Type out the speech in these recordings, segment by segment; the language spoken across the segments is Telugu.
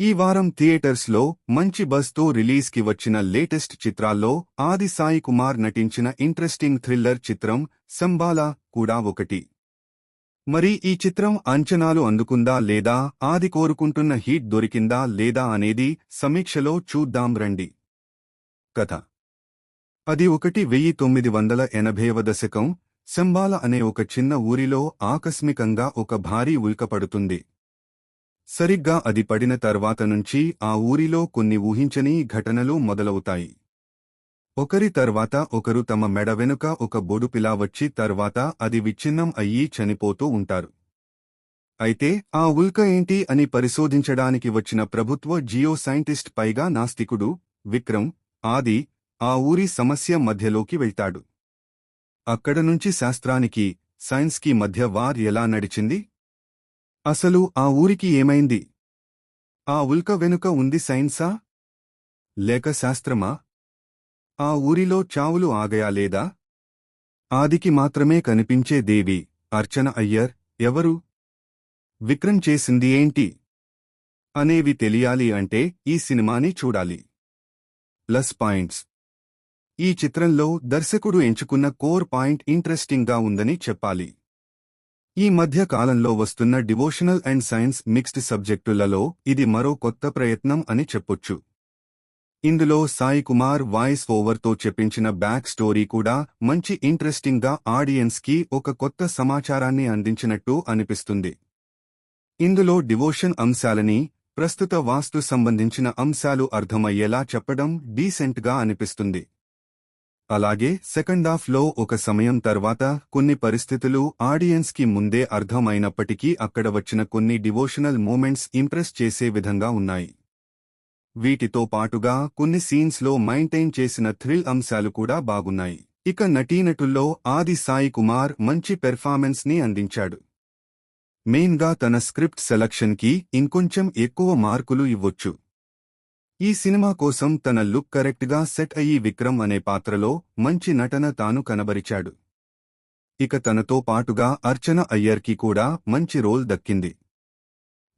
ఈ వారం థియేటర్స్లో మంచి బజ్తో రిలీజ్కి వచ్చిన లేటెస్ట్ చిత్రాల్లో ఆది సాయి కుమార్ నటించిన ఇంట్రెస్టింగ్ థ్రిల్లర్ చిత్రం సంబాలా కూడా ఒకటి. మరి ఈ చిత్రం అంచనాలు అందుకుందా లేదా ఆది కోరుకుంటున్న హీట్ దొరికిందా లేదా అనేది సమీక్షలో చూద్దాం రండి. కథ. అది ఒకటి వెయ్యి తొమ్మిది వందల ఎనభైవ దశకం సంబాల అనే ఒక చిన్న ఊరిలో ఆకస్మికంగా ఒక భారీ ఉల్కపడుతుంది సరిగ్గా అది పడిన తర్వాత నుంచి ఆ ఊరిలో కొన్ని ఊహించని ఘటనలు మొదలవుతాయి. ఒకరి తర్వాత ఒకరు తమ మెడ వెనుక ఒక బొడుపిలా వచ్చి తర్వాత అది విచ్ఛిన్నం అయ్యి చనిపోతూ ఉంటారు. అయితే ఆ ఉల్క ఏంటి అని పరిశోధించడానికి వచ్చిన ప్రభుత్వ జియో సైంటిస్ట్ పైగా నాస్తికుడు విక్రమ్ ఆది ఆ ఊరి సమస్య మధ్యలోకి వెళ్తాడు. అక్కడ నుంచి శాస్త్రానికి సైన్స్కి మధ్య వార్ ఎలా నడిచింది? అసలు ఆ ఊరికి ఏమైంది? ఆ ఉల్క వెనుక ఉంది సైన్సా? లేక శాస్త్రమా? ఆ ఊరిలో చావులు ఆగయా లేదా? ఆదికి మాత్రమే కనిపించే దేవి అర్చన అయ్యర్ ఎవరు? విక్రమ్ చేసింది ఏంటి? అనేవి తెలియాలి అంటే ఈ సినిమాని చూడాలి. Plus points. ఈ చిత్రంలో దర్శకుడు ఎంచుకున్న కోర్ పాయింట్ ఇంట్రెస్టింగ్గా ఉందని చెప్పాలి. ఈ మధ్య కాలంలో వస్తున్న డివోషనల్ అండ్ సైన్స్ మిక్స్డ్ సబ్జెక్టులలో ఇది మరో కొత్త ప్రయత్నం అని చెప్పొచ్చు. ఇందులో సాయి కుమార్ వాయిస్ ఓవర్తో చెప్పించిన బ్యాక్ స్టోరీ కూడా మంచి ఇంట్రెస్టింగ్గా ఆడియన్స్కి ఒక కొత్త సమాచారాన్ని అందించినట్టు అనిపిస్తుంది. ఇందులో డివోషన్ అంశాలని ప్రస్తుత వాస్తు సంబంధించిన అంశాలు అర్థమయ్యేలా చెప్పడం డీసెంట్గా అనిపిస్తుంది. అలాగే సెకండ్ హాఫ్లో ఒక సమయం తర్వాత కొన్ని పరిస్థితులు ఆడియన్స్కి ముందే అర్థమైనప్పటికీ అక్కడ వచ్చిన కొన్ని డివోషనల్ మూమెంట్స్ ఇంప్రెస్ చేసే విధంగా ఉన్నాయి. వీటితో పాటుగా కొన్ని సీన్స్లో మైంటైన్ చేసిన థ్రిల్ అంశాలు కూడా బాగున్నాయి. ఇక నటీనటుల్లో ఆది సాయి కుమార్ మంచి పెర్ఫార్మెన్స్ని అందించాడు. మెయిన్గా తన స్క్రిప్ట్ సెలక్షన్కి ఇంకొంచెం ఎక్కువ మార్కులు ఇవ్వొచ్చు. ఈ సినిమా కోసం తన లుక్ కరెక్ట్గా సెట్ అయ్యి విక్రమ్ అనే పాత్రలో మంచి నటన తాను కనబరిచాడు. ఇక తనతో పాటుగా అర్చన అయ్యర్కి కూడా మంచి రోల్ దక్కింది.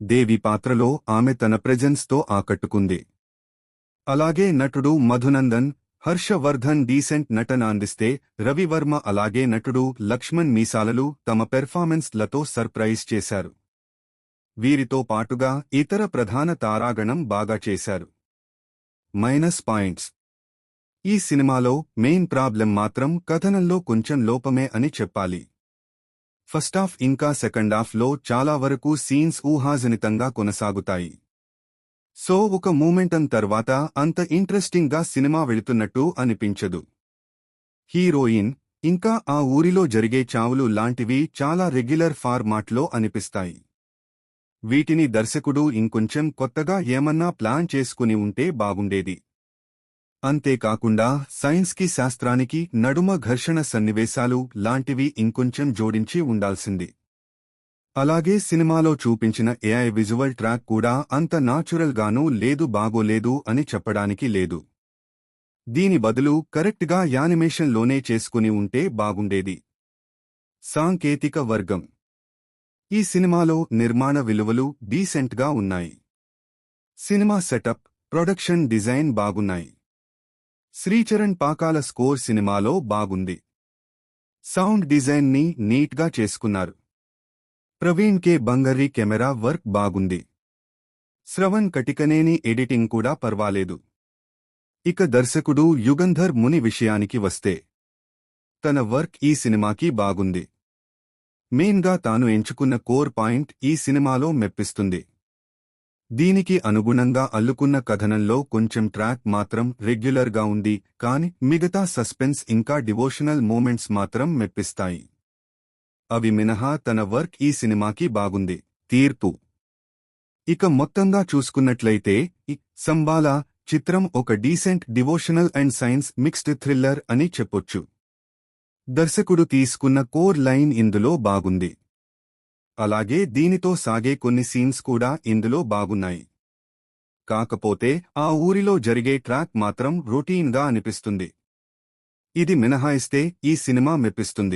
దేవి పాత్రలో ఆమె తన ప్రెజెన్స్తో ఆకట్టుకుంది. అలాగే నటుడు మధునందన్ హర్షవర్ధన్ డీసెంట్ నటన అందిస్తే రవివర్మ అలాగే నటుడు లక్ష్మణ్ మీసాలలు తమ పెర్ఫార్మెన్స్లతో సర్ప్రైజ్ చేశారు. వీరితో పాటుగా ఇతర ప్రధాన తారాగణం బాగా చేశారు. మైనస్ పాయింట్స్ ఈ సినిమాలో మెయిన్ ప్రాబ్లం మాత్రం కథనంలో కొంచెం లోపమే అని చెప్పాలి. ఫస్ట్ ఇంకా సెకండాఫ్లో చాలా వరకు సీన్స్ ఊహాజనితంగా కొనసాగుతాయి. సో ఒక మూమెంటం తర్వాత అంత ఇంట్రెస్టింగ్గా సినిమా వెళుతున్నట్టు అనిపించదు. హీరోయిన్ ఇంకా ఆ ఊరిలో జరిగే చావులు లాంటివి చాలా రెగ్యులర్ ఫార్మాట్లో అనిపిస్తాయి. వీటిని దర్శకుడు ఇంకొంచెం కొత్తగా ఏమన్నా ప్లాన్ చేసుకుని ఉంటే బాగుండేది. అంతేకాకుండా సైన్స్కి శాస్త్రానికి నడుమ ఘర్షణ సన్నివేశాలు లాంటివి ఇంకొంచెం జోడించి ఉండాల్సింది. అలాగే సినిమాలో చూపించిన ఏఐ విజువల్ ట్రాక్ కూడా అంత నాచురల్గానూ లేదు బాగోలేదు అని చెప్పడానికి లేదు. దీని బదులు కరెక్ట్గా యానిమేషన్లోనే చేసుకుని ఉంటే బాగుండేది. సాంకేతిక వర్గం ఈ సినిమాలో నిర్మాణ విలువలు డీసెంట్గా ఉన్నాయి. సినిమా సెటప్ ప్రొడక్షన్ డిజైన్ బాగున్నాయి. శ్రీచరణ్ పాకాల స్కోర్ సినిమాలో బాగుంది. సౌండ్ డిజైన్ని నీట్గా చేసుకున్నారు. Praveen K. Bangarri camera work బాగుంది. శ్రవణ్ కటికనేని ఎడిటింగ్ కూడా పర్వాలేదు. ఇక దర్శకుడు యుగంధర్ ముని విషయానికి వస్తే తన వర్క్ ఈ సినిమాకి బాగుంది. మెయిన్గా తాను ఎంచుకున్న కోర్ పాయింట్ ఈ సినిమాలో మెప్పిస్తుంది. దీనికి అనుగుణంగా అల్లుకున్న కథనంలో కొంచెం ట్రాక్ మాత్రం రెగ్యులర్గా ఉంది కాని మిగతా సస్పెన్స్ ఇంకా డివోషనల్ మూమెంట్స్ మాత్రం మెప్పిస్తాయి. అవి మినహా తన వర్క్ ఈ సినిమాకి బాగుంది. తీర్పు. ఇక మొత్తంగా చూసుకున్నట్లయితే సంబాలా చిత్రం ఒక decent devotional and science mixed thriller అని చెప్పొచ్చు. దర్శకుడు తీసుకున్న కోర్ లైన్ ఇందులో బాగుంది. అలాగే దీనితో సాగే కొన్ని సీన్స్ కూడా ఇందులో బాగున్నాయి. కాకపోతే ఆ ఊరిలో జరిగే ట్రాక్ మాత్రం రొటీన్గా అనిపిస్తుంది. ఇది మినహాయిస్తే ఈ సినిమా మెప్పిస్తుంది.